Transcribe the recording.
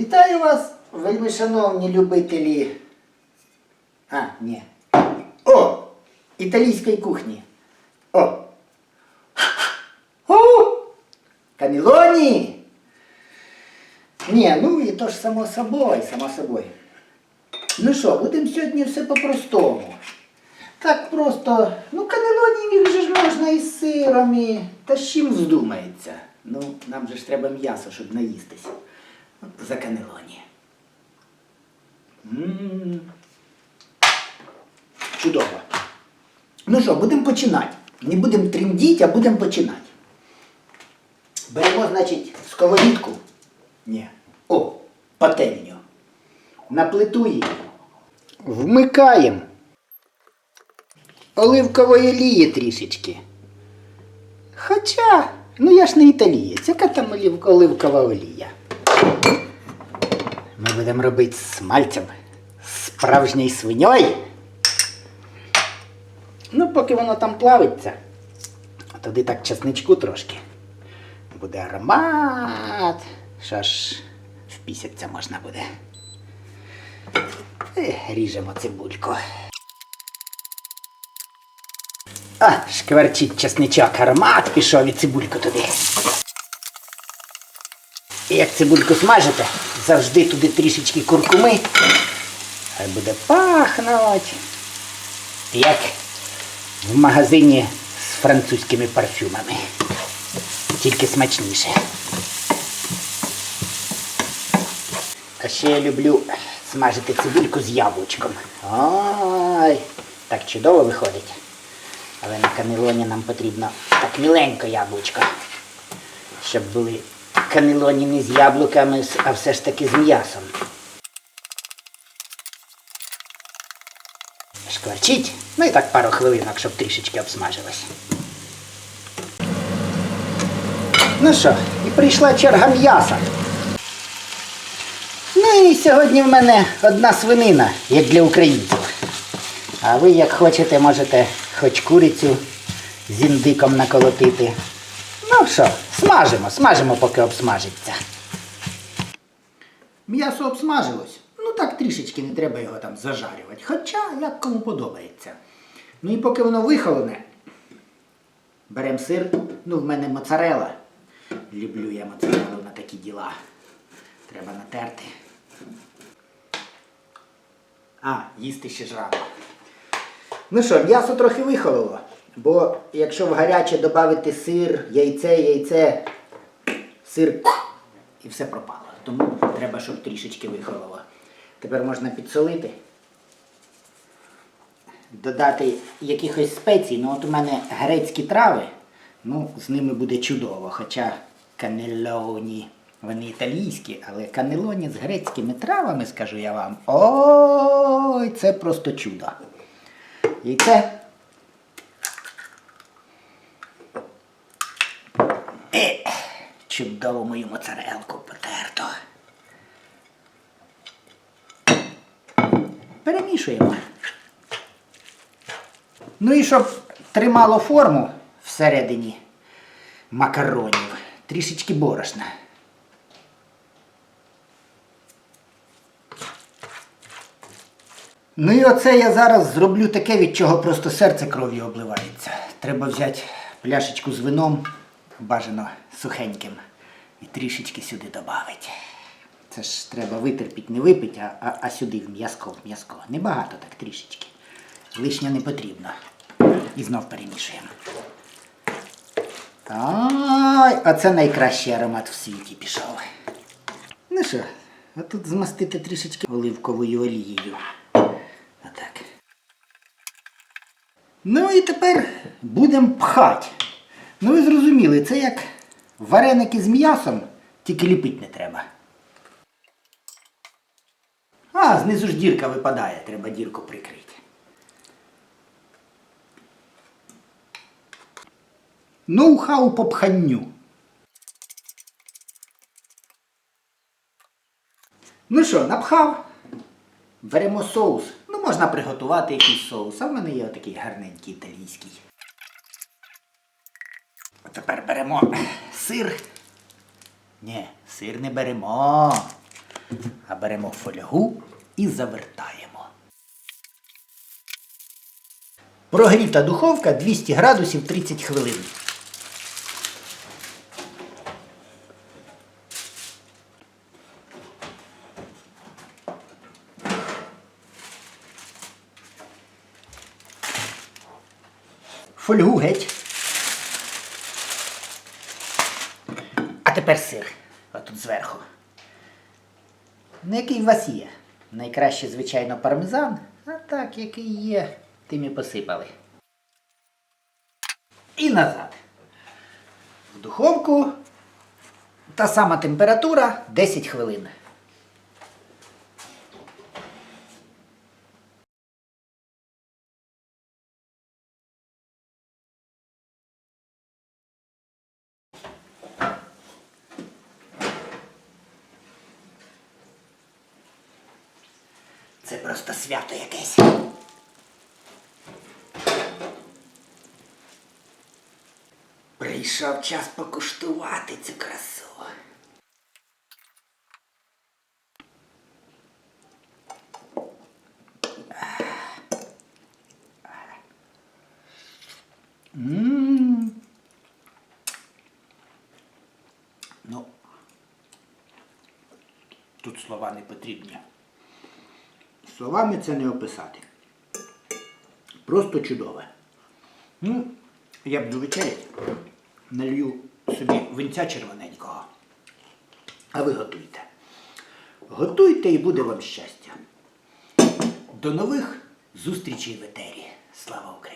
Вітаю вас, вельми шановні любителі. А, ні. О! Італійської кухні. О! О! Камілоні! Ні, ну і то ж само собою, само собою. Ну що, будемо сьогодні все по-простому. Так просто, ну канелоні їх же ж можна і з сиром, і та з чим вздумається. Ну, нам же ж треба м'ясо, щоб наїстися. За канелоні. Чудово. Ну що, будемо починати. Не будемо тріндіть, а будемо починати. Беремо, значить, сковорідку. Ні. О, пательню. На плиту її. Вмикаємо. Оливкової олії трішечки. Хоча, ну я ж не італієць, яка там оливкова олія? Ми будемо робити смальцем, з справжньою свиньою. Ну, поки воно там плавиться, тоді так чесничку трошки. Буде аромат. Що ж, впісяться можна буде. Ех, ріжемо цибульку. А, шкварчить чесничок, аромат пішов і цибульку туди. І як цибульку смажите, завжди туди трішечки куркуми. Хай буде пахнуть. Як в магазині з французькими парфюмами. Тільки смачніше. А ще я люблю смажити цибульку з яблучком. Ой, так чудово виходить. Але на канелоні нам потрібно так міленько яблучко. Щоб були канелоні не з яблуками, а все ж таки з м'ясом. Шкварчить. Ну і так пару хвилинок, щоб трішечки обсмажилось. Ну що, і прийшла черга м'яса. Ну і сьогодні в мене одна свинина, як для українців. А ви, як хочете, можете хоч курицю з індиком наколотити. Ну що, смажимо, смажимо, поки обсмажиться. М'ясо обсмажилось. Ну так трішечки не треба його там зажарювати. Хоча як кому подобається. Ну і поки воно вихолоне, беремо сир. Ну, в мене моцарела. Люблю я моцарелу на такі діла. Треба натерти. А, їсти ще ж рано. Ну що, м'ясо трохи вихололо. Бо якщо в гаряче додати сир, яйце, яйце, сир і все пропало. Тому треба, щоб трішечки вихололо. Тепер можна підсолити. Додати якихось спецій. Ну от у мене грецькі трави. Ну, з ними буде чудово. Хоча канелоні, вони італійські, але канелоні з грецькими травами, скажу я вам. Ой, це просто чудо. Яйце. І чудово мою моцарелку потерто. Перемішуємо. Ну і щоб тримало форму всередині макаронів, трішечки борошна. Ну і оце я зараз зроблю таке, від чого просто серце кров'ю обливається. Треба взяти пляшечку з вином, бажано сухеньким, і трішечки сюди додати. Це ж треба витерпіти, не випити, а, а, а сюди в м'язко, в м'язко. Небагато так трішечки. Лишнє не потрібно. І знов перемішуємо. Ай, а це найкращий аромат в світі пішов. Ну що, а тут змастити трішечки оливковою олією. Отак. Ну і тепер будемо пхати. Ну ви зрозуміли, це як вареники з м'ясом, тільки ліпити не треба. А, знизу ж дірка випадає, треба дірку прикрити. Ноу-хау по пханню. Ну що, напхав? Беремо соус. Ну, можна приготувати якийсь соус. А в мене є такий гарненький італійський. Тепер беремо сир. Ні, сир не беремо. А беремо фольгу і завертаємо. Прогріта духовка 200 градусів 30 хвилин. Фольгу геть. А тепер сир. Отут зверху. Ну, який у вас є? Найкраще, звичайно, пармезан. А так, який є, тим і посипали. І назад. В духовку. Та сама температура 10 хвилин. Це просто свято якесь. Прийшов час покуштувати цю красу. Ну, тут слова не потрібні. Словами це не описати. Просто чудове. Ну, я буду вечеряти. Налью собі винця червоненького. А ви готуйте. Готуйте і буде вам щастя. До нових зустрічей в етері. Слава Україні!